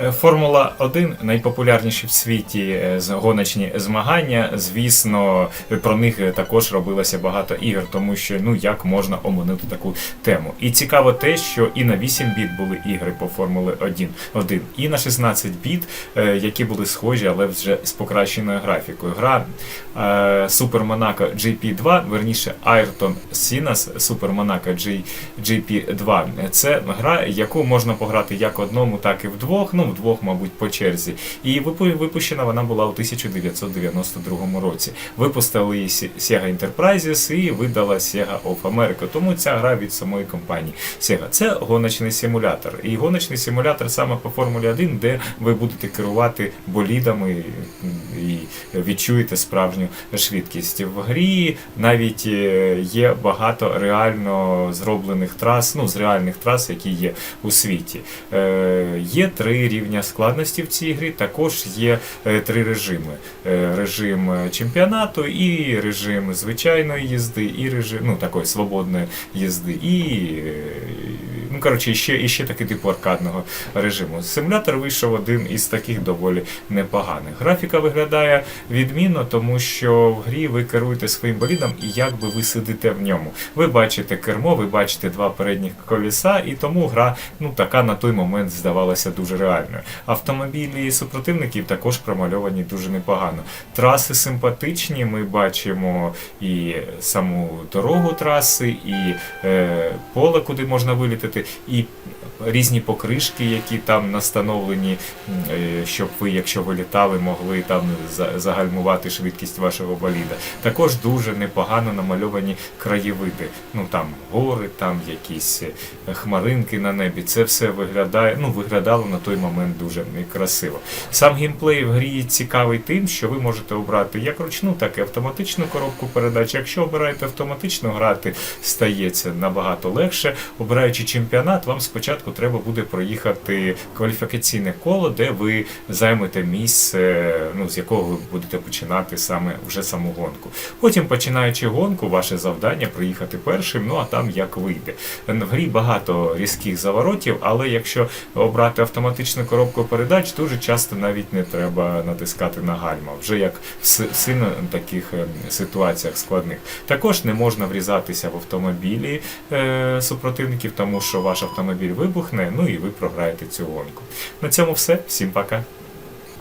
Е, Формула 1 найпопулярніші в світі е, гоночні змагання. Звісно, про них е, також робилося багато ігор, тому що ну як можна оминути таку тему. І цікаво те, що і на 8 біт були ігри по Формули 1, 1 і на 16 біт, які були схожі, але вже з покращеною графікою. Гра Super Monaco GP2, верніше Sinas Super Monaco G, GP2. Це гра, яку можна пограти як одному, так і вдвох. Ну, вдвох, мабуть, по черзі. І випущена вона була у 1992 році. Випустили Sega Enterprises і видала Sega of America. Тому ця гра від самої компанії Sega. Це гоночний симулятор. І гоночний симулятор саме по Формулі 1, де ви будете керувати болідами і відчуєте справжню швидкість. В грі навіть е, є багато реально зроблених трас, ну з реальних трас, які є у світі. Е, Є три рівня складності в цій грі. Також є е, три режими: Е, режим е, чемпіонату, і режим звичайної їзди, і режим ну такої свободної їзди, і ну коротше, і ще, і ще такий типу аркадного режиму. Симулятор вийшов один із таких доволі непоганих. Графіка виглядає відмінно, тому що в грі ви керуєте своїм болідом і як би ви сидите в ньому. Ви бачите кермо, ви бачите два передніх колеса, і тому гра ну така на той момент здавалася дуже реальною. Автомобілі супротивників також промальовані дуже непогано. Траси симпатичні, ми бачимо і саму дорогу траси, і е, поле, куди можна вилітати, і різні покришки, які там настановлені, е, щоб ви, якщо вилітали, могли там загальмувати швидкість вашого боліда. Також дуже непогано намальовані краєвиди. Ну там гори, там якісь е, хмаринки на небі. Це все виглядає, ну виглядало на той момент дуже красиво. Сам геймплей в грі цікавий тим, що ви можете обрати як ручну, так і автоматичну коробку передач. Якщо обираєте автоматично грати, стається набагато легше. Обираючи чемпіонат, вам спочатку треба буде проїхати кваліфікаційне коло, де ви займете місце, ну з якого ви будете починати саме вже саму гонку. Потім, починаючи гонку, ваше завдання проїхати першим, ну а там як вийде. В грі багато різких заворотів, але якщо обрати автоматичну коробку передач, дуже часто навіть не треба натискати на гальма, вже як в си- сильно таких е, ситуаціях складних. Також не можна врізатися в автомобілі е, супротивників, тому що ваш автомобіль вибухне, ну і ви програєте цю гонку. На цьому все. Всім пока.